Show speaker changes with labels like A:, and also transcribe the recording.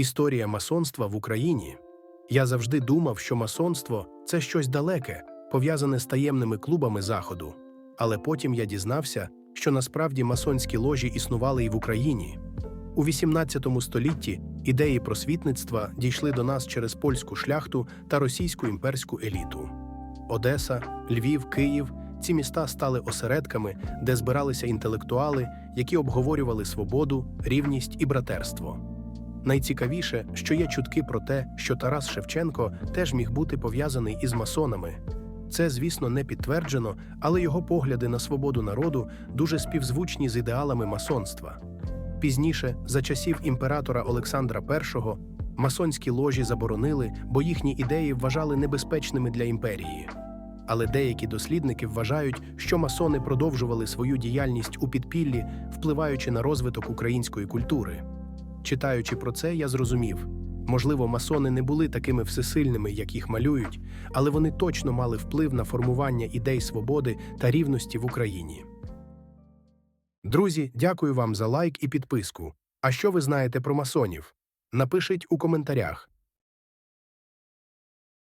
A: Історія масонства в Україні. Я завжди думав, що масонство це щось далеке, пов'язане з таємними клубами Заходу. Але потім я дізнався, що насправді масонські ложі існували і в Україні. У XVIII столітті ідеї просвітництва дійшли до нас через польську шляхту та російську імперську еліту. Одеса, Львів, Київ ці міста стали осередками, де збиралися інтелектуали, які обговорювали свободу, рівність і братерство. Найцікавіше, що є чутки про те, що Тарас Шевченко теж міг бути пов'язаний із масонами. Це, звісно, не підтверджено, але його погляди на свободу народу дуже співзвучні з ідеалами масонства. Пізніше, за часів імператора Олександра І, масонські ложі заборонили, бо їхні ідеї вважали небезпечними для імперії. Але деякі дослідники вважають, що масони продовжували свою діяльність у підпіллі, впливаючи на розвиток української культури. Читаючи про це, я зрозумів можливо, масони не були такими всесильними, як їх малюють, але вони точно мали вплив на формування ідей свободи та рівності в Україні. Друзі, дякую вам за лайк і підписку. А що ви знаєте про масонів? Напишіть у коментарях.